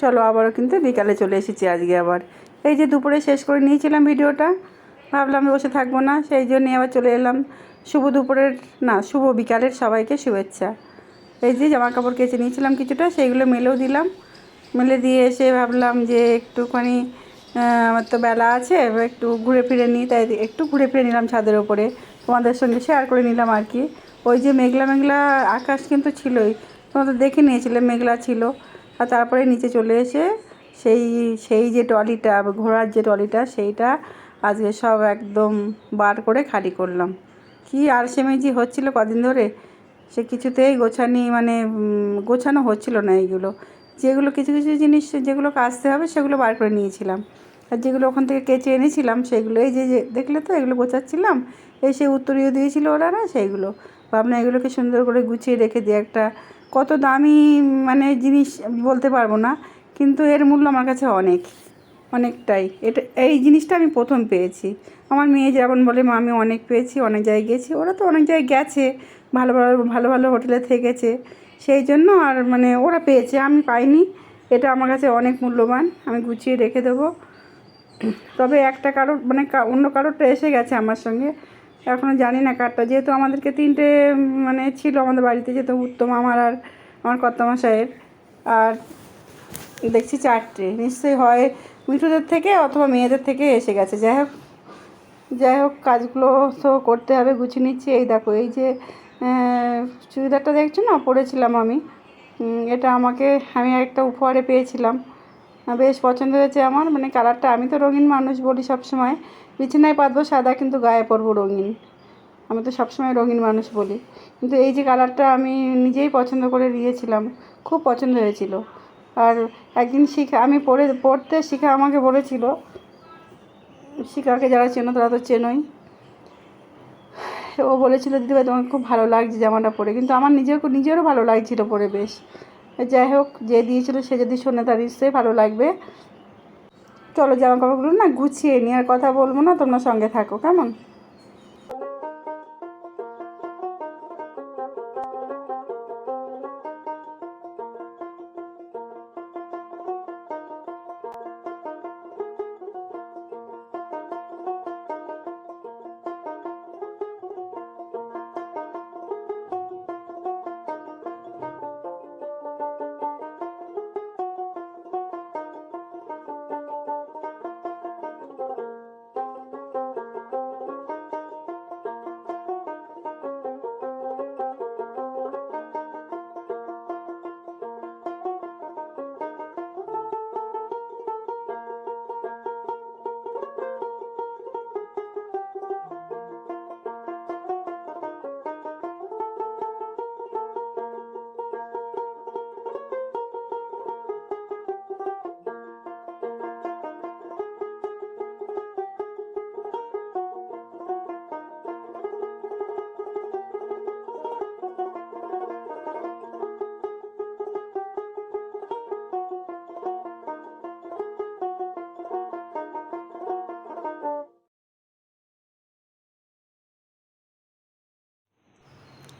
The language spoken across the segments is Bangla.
চলো আবারও কিন্তু বিকালে চলে এসেছি আজকে আবার। এই যে দুপুরে শেষ করে নিয়েছিলাম ভিডিওটা, ভাবলাম বসে থাকব না, সেই জন্যই আবার চলে এলাম। শুভ দুপুরের, না, শুভ বিকালের সবাইকে শুভেচ্ছা। এই যে জামা কাপড় কেচে নিয়েছিলাম কিছুটা, সেইগুলো মেলেও দিলাম। মেলে দিয়ে এসে ভাবলাম যে একটুখানি আমার তো বেলা আছে একটু ঘুরে ফিরে নিই, তাই একটু ঘুরে ফিরে নিলাম ছাদের ওপরে। তোমাদের সঙ্গে শেয়ার করে নিলাম আর কি। ওই যে মেঘলা মেঘলা আকাশ কিন্তু ছিলই তোমরা তো দেখে নিয়েছিলে মেঘলা ছিল। আর তারপরে নিচে চলে এসে সেই সেই যে ট্রলিটা, ঘোড়ার যে ট্রলিটা, সেইটা আজকে সব একদম বার করে খালি করলাম। কি আলসেমেজি হচ্ছিল কদিন ধরে? সে কিছুতেই গোছানি মানে গোছানো হচ্ছিল না এইগুলো। যেগুলো কিছু কিছু জিনিস, যেগুলো কাচতে হবে, সেগুলো বার করে নিয়েছিলাম। আর যেগুলো ওখান থেকে কেচে এনেছিলাম সেগুলো এই যে যে, দেখলে তো এগুলো গোছাচ্ছিলাম? এই সে উত্তরীয় দিয়েছিল ওরা না, সেইগুলো। ভাবনা, এগুলোকে সুন্দর করে গুছিয়ে রেখে দিয়ে একটা কত দামি মানে জিনিস বলতে পারব না, কিন্তু এর মূল্য আমার কাছে অনেক, অনেকটাই। এটা, এই জিনিসটা আমি প্রথম পেয়েছি। আমার মেয়ে যেমন বলে, মা, আমি অনেক পেয়েছি, অনেক জায়গায় গেছি ওরা তো অনেক জায়গায় গেছে, ভালো ভালো ভালো ভালো হোটেলে থেকেছে। সেই জন্য আর মানে ওরা পেয়েছে, আমি পাইনি। এটা আমার কাছে অনেক মূল্যবান, আমি গুছিয়ে রেখে দেবো। তবে একটা কারোর মানে অন্য কারোরটা এসে গেছে আমার সঙ্গে। এখনও জানি না কারটা। যেহেতু আমাদেরকে তিনটে মানে ছিল আমাদের বাড়িতে, যেহেতু উত্তম, আমার আর আমার কর্তামশাইয়ের। আর দেখছি চারটে। নিশ্চয়ই হয় মিঠুদের থেকে অথবা মেয়েদের থেকে এসে গেছে। যাই হোক যাই হোক, কাজগুলো তো করতে হবে, গুছিয়ে নিচ্ছি। এই দেখো, এই যে চুড়িদারটা দেখছ না? পরেছিলাম আমি। এটা আমাকে, আমি একটা উপহারে পেয়েছিলাম। বেশ পছন্দ হয়েছে আমার। মানে কালারটা, আমি তো রঙিন মানুষ বলি সবসময়। বিছানায় পাতবো সাদা, কিন্তু গায়ে পরবো রঙিন। আমি তো সবসময় রঙিন মানুষ বলি। কিন্তু এই যে কালারটা আমি নিজেই পছন্দ করে দিয়েছিলাম, খুব পছন্দ হয়েছিল। আর একদিন শিখা, আমি পরে পড়তে শিখা আমাকে বলেছিল, শিখাকে যারা চেনো তারা তো চেনোই। ও বলেছিল দিদিভাই তোমাকে খুব ভালো লাগছে জামাটা পরে। কিন্তু আমার নিজের, নিজেরও ভালো লাগছিল পরে বেশ। যাই হোক, যে দিয়েছিল সে যদি শোনে তার নিশ্চয়ই ভালো লাগবে। চলো জামা কাপড়গুলো না গুছিয়ে নিয়ে আর কথা বলব না তোমরা সঙ্গে থাকো কেমন?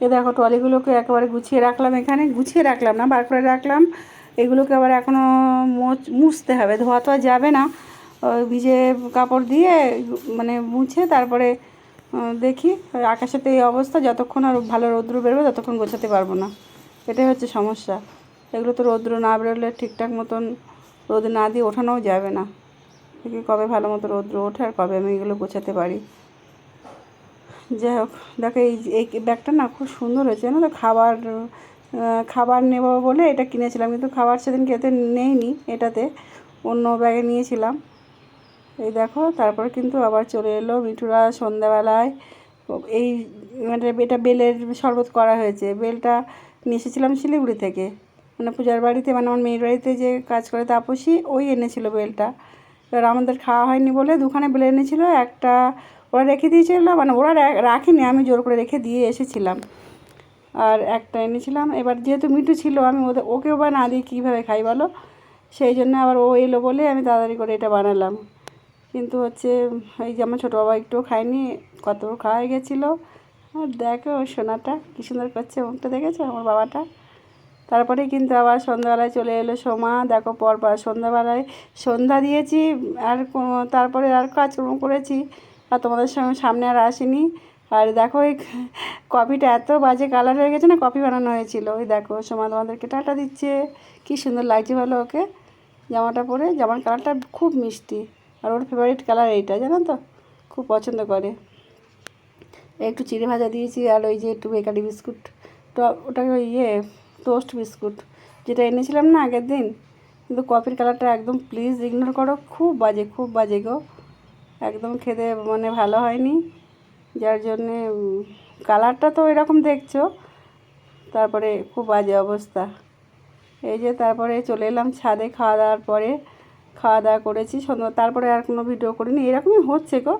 এ দেখো ট্রলিগুলোকে একেবারে গুছিয়ে রাখলাম এখানে। গুছিয়ে রাখলাম না, বার করে রাখলাম। এগুলোকে আবার এখনও মুছতে হবে। ধোয়া তো যাবে না। ভিজে কাপড় দিয়ে মানে মুছে তারপরে দেখি ওই আকাশের তো এই অবস্থা, যতক্ষণ আর ভালো রৌদ্র বেরোবে ততক্ষণ গোছাতে পারব না। এটাই হচ্ছে সমস্যা। এগুলো তো রৌদ্র না বেরোলে ঠিকঠাক মতন রোদ না দিয়ে ওঠানোও যাবে না। দেখি কবে ভালো মতো রৌদ্র ওঠে আর কবে আমি এগুলো গোছাতে পারি। যাই হোক, দেখো এই এই ব্যাগটা না খুব সুন্দর হয়েছে, জানো তো? খাবার খাবার নেব বলে এটা কিনেছিলাম, কিন্তু খাবার সেদিন খেতে নেইনি, এটাতে অন্য ব্যাগে নিয়েছিলাম। এই দেখো, তারপরে কিন্তু আবার চলে এলো মিঠুরা সন্ধ্যাবেলায়। এই মানে এটা বেলের শরবত করা হয়েছে, বেলটা নিয়ে এসেছিলাম শিলিগুড়ি থেকে। মানে পূজার বাড়িতে মানে আমার মেয়ের বাড়িতে যে কাজ করে তাপসী, ওই এনেছিল বেলটা। এবার আমাদের খাওয়া হয়নি বলে দুখানে বেল এনেছিল, একটা ওরা রেখে দিয়েছিল মানে ওরা রাখেনি, আমি জোর করে রেখে দিয়ে এসেছিলাম। আর একটা এনেছিলাম, এবার যেহেতু মিঠু ছিল, আমি ওদের ওকেও বা না দিয়ে কীভাবে খাই বলো? সেই জন্য আবার ও এলো বলে আমি তাড়াতাড়ি করে এটা বানালাম। কিন্তু হচ্ছে, এই যে আমার ছোটো বাবা একটুও খায়নি, কত খাওয়া হয়ে গেছিল। আর দেখো ওই সোনাটা কী সুন্দর করছে, মুখটা দেখেছ আমার বাবাটা? তারপরে কিন্তু আবার সন্ধ্যাবেলায় চলে এলো সোমা। দেখো পরপর সন্ধ্যাবেলায় সন্ধ্যা দিয়েছি, আর তারপরে আর কাজকর্ম করেছি। আর তোমাদের সঙ্গে সামনে আর আসিনি। আর দেখো, এই কফিটা এত বাজে কালার হয়ে গেছে না, কফি বানানো হয়েছিল। ওই দেখো, সোমা তোমাদেরকে টাটা দিচ্ছে। কি সুন্দর লাগছে ভালো ওকে। জামাটা পরে, জামার কালারটা খুব মিষ্টি। আর ওর ফেভারিট কালার এইটা, জানো তো? খুব পছন্দ করে। একটু চিড়ে ভাজা দিয়েছি, আর ওই যে একটু বেকারি বিস্কুট। তো ওটা ওই ইয়ে টোস্ট বিস্কুট, যেটা এনেছিলাম না আগের দিন। কিন্তু কফির কালারটা একদম প্লিজ ইগনোর করো। খুব বাজে খুব বাজে গো। একদম খেতে মানে ভালো হয়নি। যার জন্যে কালারটা তো এরকম দেখছ। তারপরে খুব বাজে অবস্থা। এই যে তারপরে চলে এলাম ছাদে খাওয়া দাওয়ার পরে। খাওয়া দাওয়া করেছি, সন্ধ্যা, তারপরে আর কোনো ভিডিও করিনি। এরকমই হচ্ছে গো।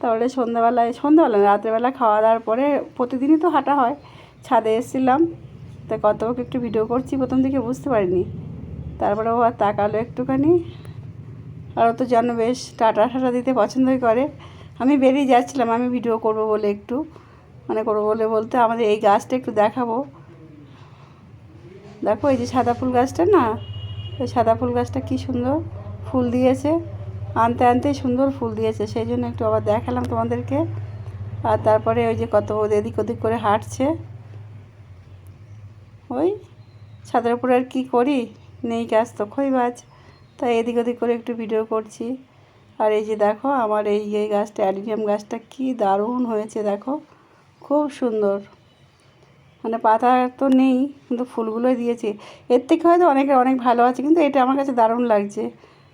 তারপরে সন্ধ্যাবেলায়, সন্ধ্যাবেলা রাত্রেবেলা খাওয়া দাওয়ার পরে প্রতিদিনই তো হাঁটা হয়। ছাদে এসেছিলাম। তা কত একটু ভিডিও করছি, প্রথম দিকে বুঝতে পারিনি। তারপরে ও আর তাকালো একটুখানি। আর ও তো জানো বেশ টাটা টাটা দিতে পছন্দই করে। আমি বেরিয়ে যাচ্ছিলাম, আমি ভিডিও করব বলে একটু মানে করব বলে বলতে আমাদের এই গাছটা একটু দেখাবো। দেখো এই যে সাদা ফুল গাছটা না ওই সাদা ফুল গাছটা কি সুন্দর ফুল দিয়েছে। আনতে আনতে সুন্দর ফুল দিয়েছে, সেই জন্য একটু আবার দেখালাম তোমাদেরকে। আর তারপরে ওই যে কত এদিক ওদিক করে হাঁটছে। ওই ছাদের উপরে আর কী করি? নেই গাছ তো খইবাজ তাই এদিক ওদিক করে একটু ভিডিও করছি। আর এই যে দেখো, আমার এই এই গাছটা, অ্যাডিনিয়াম গাছটা কি দারুণ হয়েছে দেখো। খুব সুন্দর। মানে পাতা তো নেই, কিন্তু ফুলগুলোই দিয়েছে। এর থেকে হয়তো অনেকের অনেক ভালো আছে, কিন্তু এটা আমার কাছে দারুণ লাগছে।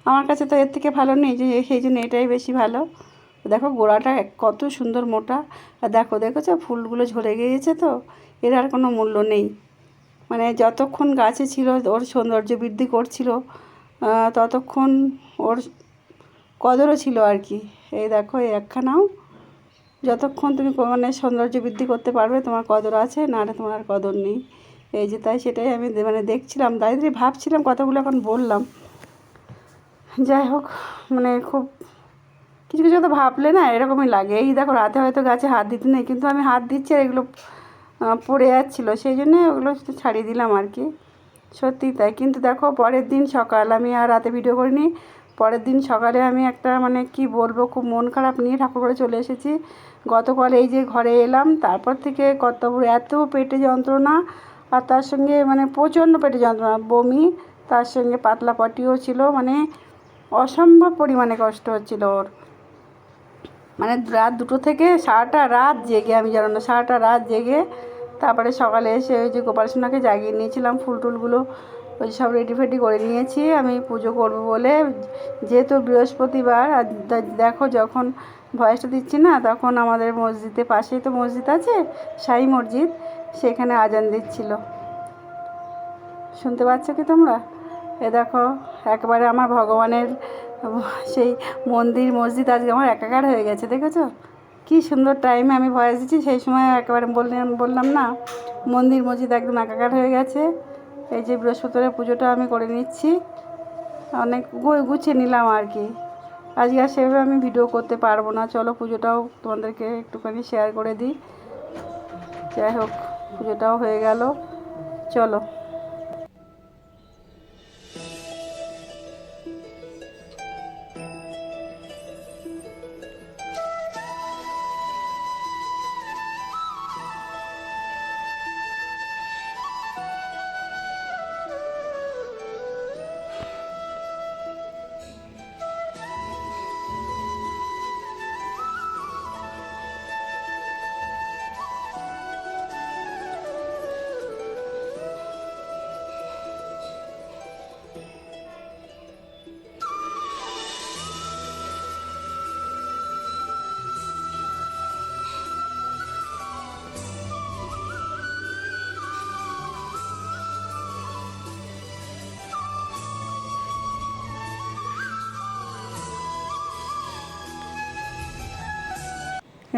আমার কাছে তো এর থেকে ভালো নেই, যে সেই জন্য এটাই বেশি ভালো। দেখো গোড়াটা কত সুন্দর মোটা। আর দেখো, দেখেছ, ফুলগুলো ঝরে গিয়েছে তো, এর আর কোনো মূল্য নেই। মানে যতক্ষণ গাছে ছিল, ওর সৌন্দর্য বৃদ্ধি করছিল ততক্ষণ ওর কদরও ছিল আর কি। এই দেখো, এই একখানাও। যতক্ষণ তুমি মানে সৌন্দর্য বৃদ্ধি করতে পারবে, তোমার কদর আছে না তোমার আর কদর নেই। এই যে তাই সেটাই আমি মানে দেখছিলাম দাঁড়িয়ে ভাবছিলাম কথাগুলো এখন বললাম। যাই হোক মানে খুব কিছু কিছু তো ভাবলে না এরকমই লাগে। এই দেখো, রাতে হয়তো গাছে হাত দিতে নেই, কিন্তু আমি হাত দিচ্ছি আর এগুলো পড়ে যাচ্ছিল। সেই জন্য ওগুলো ছাড়িয়ে দিলাম আর কি। সত্যি তাই। কিন্তু দেখো, পরের দিন সকাল, আমি আর রাতে ভিডিও করিনি। পরের দিন সকালে আমি একটা মানে কি বলব, খুব মন খারাপ নিয়ে ঠাকুর করে চলে এসেছি। গতকাল এই যে ঘরে এলাম, তারপর থেকে কত এত পেটে যন্ত্রণা, আর তার সঙ্গে মানে প্রচণ্ড পেটে যন্ত্রণা, বমি, তার সঙ্গে পাতলা পটিও ছিল মানে অসম্ভব পরিমাণে কষ্ট হচ্ছিল ওর। মানে রাত দুটো থেকে সারাটা রাত জেগে আমি জানো না, সারাটা রাত জেগে তারপরে সকালে এসে ওই যে গোপাল সোনাকে জাগিয়ে নিয়েছিলাম, ফুল টুলগুলো, ওই সব রেডি ফেডি করে নিয়েছি। আমি পুজো করব বলে যেহেতু বৃহস্পতিবার, আর দেখো যখন ভয়েসটা দিচ্ছি না, তখন আমাদের মসজিদে পাশেই তো মসজিদ আছে সাই মসজিদ, সেখানে আজান দিচ্ছিল। শুনতে পাচ্ছ কি তোমরা? এ দেখো, একবারে আমার ভগবানের সেই মন্দির মসজিদ আজকে আমার একাকার হয়ে গেছে, দেখেছ? কি সুন্দর টাইমে আমি ভয়েস দিচ্ছি সেই সময় একেবারে বললাম বললাম না, মন্দির মসজিদ একদম একাকার হয়ে গেছে। এই যে বৃহস্পতিবার পুজোটা আমি করে নিচ্ছি। অনেক গুছিয়ে নিলাম আর কি। আজকে আর সেভাবে আমি ভিডিও করতে পারব না। চলো পুজোটাও তোমাদেরকে একটুখানি শেয়ার করে দিই। যাই হোক, পুজোটাও হয়ে গেল। চলো।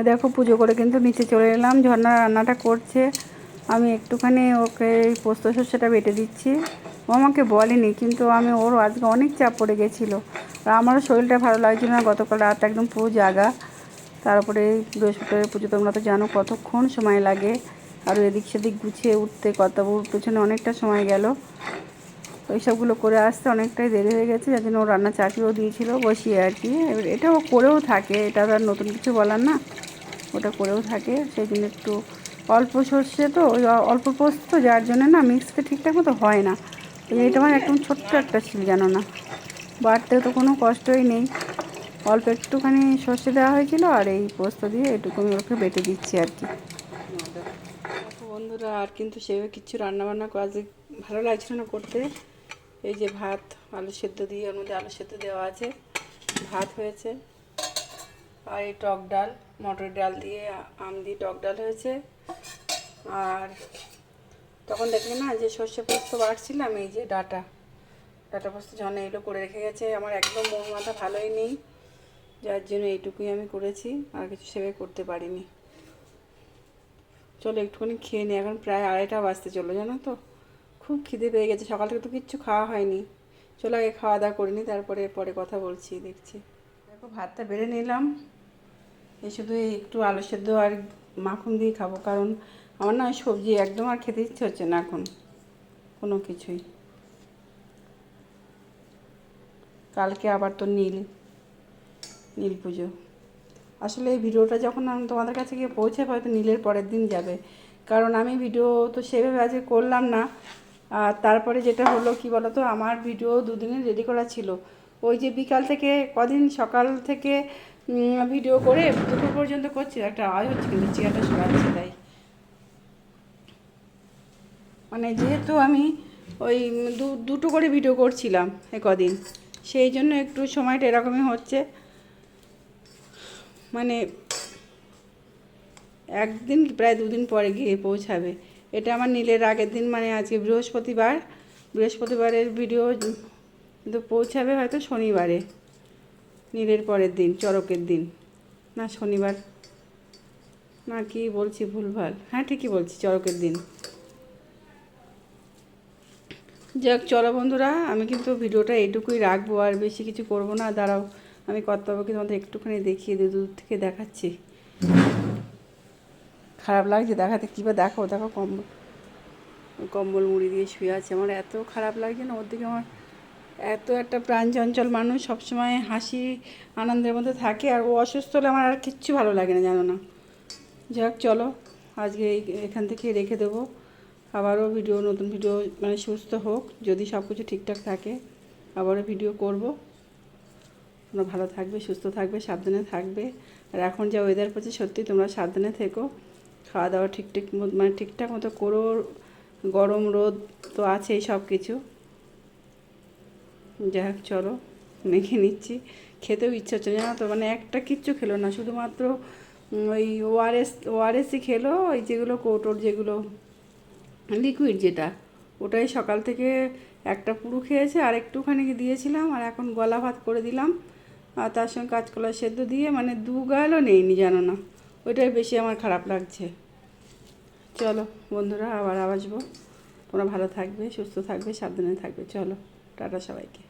দেখো পুজো করে কিন্তু নিচে চলে এলাম, ঝর্ণা রান্নাটা করছে। আমি একটুখানি ওকে পোস্ত শস্যটা বেটে দিচ্ছি। ও আমাকে বলেনি, কিন্তু আমি ওর আজকে অনেক চাপ পড়ে গেছিল। আর আমারও শরীরটা ভালো লাগছিল না, গতকাল রাত একদম পুরো জাগা। তারপরে বৃহস্পতিবার পুজো, তোমরা তো জানো কতক্ষণ সময় লাগে। আরও এদিক সেদিক গুছিয়ে উঠতে কর্তাবুর পেছনে অনেকটা সময় গেল। ওই সবগুলো করে আসতে অনেকটাই দেরি হয়ে গেছে, যার জন্য ও রান্না চাপিয়েও দিয়েছিল, বসিয়ে আর কি। এবার এটাও করেও থাকে, এটা আর নতুন কিছু বলার না। ওটা করেও থাকে জন্য একটু অল্প সর্ষে তো, ওই অল্প পোস্ত তো, যার জন্য না মিক্সটা ঠিকঠাক মতো হয় না। এটা আমার একদম ছোট্ট একটা ছিল জানো না। বাড়তেও তো কোনো কষ্টই নেই। অল্প একটুখানি সর্ষে দেওয়া হয়েছিল, আর এই পোস্ত দিয়ে এটুকু আমি ওকে বেটে দিচ্ছি আর কি। বন্ধুরা, আর কিন্তু সেভাবে কিচ্ছু রান্নাবান্না করা যে ভালো লাগছিল না করতে, এই যে ভাত, আলু সেদ্ধ দিয়ে, ওর মধ্যে আলু সেদ্ধ দেওয়া আছে, ভাত হয়েছে। আর এই টক ডাল, মটর ডাল দিয়ে আম দিয়ে টক ডাল হয়েছে। আর তখন দেখলে না যে সর্ষে পোস্ত বাড়ছিলাম এই যে ডাটা। ডাটা পোস্ত যখন এগুলো করে রেখে গেছে। আমার একদম মন মাথা ভালোই নেই। যার জন্য এইটুকুই আমি করেছি, আর কিছু সেভাবে করতে পারিনি। চলো একটুখানি খেয়ে নিই। এখন প্রায় আড়াইটা বাজতে চলো জানো তো? খুব খিদে পেয়ে গেছে। সকাল থেকে তো কিচ্ছু খাওয়া হয়নি। চলো আগে খাওয়া দাওয়া করিনি তারপরে পরে কথা বলছি, দেখছি। দেখো, ভাতটা বেড়ে নিলাম। এই শুধু একটু আলু সেদ্ধ আর মাখন দিয়ে খাব, কারণ আমার না সবজি একদম আর খেতে ইচ্ছে হচ্ছে না এখন, কোনো কিছুই। কালকে আবার তো নীল নীল পুজো। আসলে এই ভিডিওটা যখন আমি তোমাদের কাছে গিয়ে পৌঁছে হয়তো নীলের পরের দিন যাবে। কারণ আমি ভিডিও তো সেভাবে আজকে করলাম না। আর তারপরে যেটা হলো, কি বলতো, আমার ভিডিও দুদিনের রেডি করা ছিল। ওই যে বিকাল থেকে, কদিন সকাল থেকে ভিডিও করে দুপুর পর্যন্ত করছি, একটা আওয়াজ হচ্ছে কিন্তু চেয়ারটা সরাচ্ছে তাই। মানে যেহেতু আমি ওই দুটো করে ভিডিও করছিলাম এ কদিন, সেই জন্য একটু সময়টা এরকমই হচ্ছে। মানে একদিন, প্রায় দুদিন পরে গিয়ে পৌঁছাবে। এটা আমার নীলের আগের দিন মানে আজকে বৃহস্পতিবার। বৃহস্পতিবারের ভিডিও কিন্তু পৌঁছাবে হয়তো শনিবারে। নীলের পরের দিন, চড়কের দিন। না, শনিবার। না, কি বলছি, ভুলভাল। হ্যাঁ ঠিকই বলছি, চড়কের দিন। যাক, চলো বন্ধুরা, আমি কিন্তু ভিডিওটা এটুকুই রাখব, আর বেশি কিছু করব না। দাঁড়াও, আমি কর্তব্যকে তোমাদের একটুখানি দেখিয়ে দিই দূর থেকে দেখাচ্ছি। খারাপ লাগছে দেখাতে, কী বা দেখো দেখো কম্বল কম্বল মুড়ি দিয়ে শুয়ে আছে। আমার এত খারাপ লাগছে না, ওর দিকে আমার এত একটা প্রাণ চঞ্চল মানুষ সবসময় হাসি, আনন্দের মধ্যে থাকে আর ও অসুস্থ হলে আমার আর কিচ্ছু ভালো লাগে না, জানো না। যাক, চলো, আজকে এখান থেকে রেখে দেবো। আবারও ভিডিও, নতুন ভিডিও মানে সুস্থ হোক, যদি সব কিছু ঠিকঠাক থাকে, আবারও ভিডিও করব। তোমরা ভালো থাকবে, সুস্থ থাকবে, সাবধানে থাকবে। আর এখন যা ওয়েদার পড়ছে সত্যি তোমরা সাবধানে থেকো। খাওয়া দাওয়া ঠিকঠাক মতো মানে ঠিকঠাক মতো করো, গরম রোদ তো আছেই সব কিছু যাই হোক, চলো, মেখে নিচ্ছি। খেতেও ইচ্ছা হচ্ছে জানো তো মানে একটা কিচ্ছু খেলো না, শুধুমাত্র ওই ওআরএস ওআরএসই খেলো, ওই যেগুলো কৌটোর যেগুলো লিকুইড যেটা, ওটাই সকাল থেকে একটা পুরু খেয়েছে, আর একটুখানি দিয়েছিলাম, আর এখন গলা ভাত করে দিলাম। আর তার সঙ্গে কাঁচকলা সেদ্ধ দিয়ে মানে দু গালও নেইনি, জানো না। ওইটাই বেশি আমার খারাপ লাগছে। চলো, বন্ধুরা, আবার আসব। তোমরা ভালো থাকবে, সুস্থ থাকবে, সাবধানে থাকবে, চলো। টাটা সবাইকে।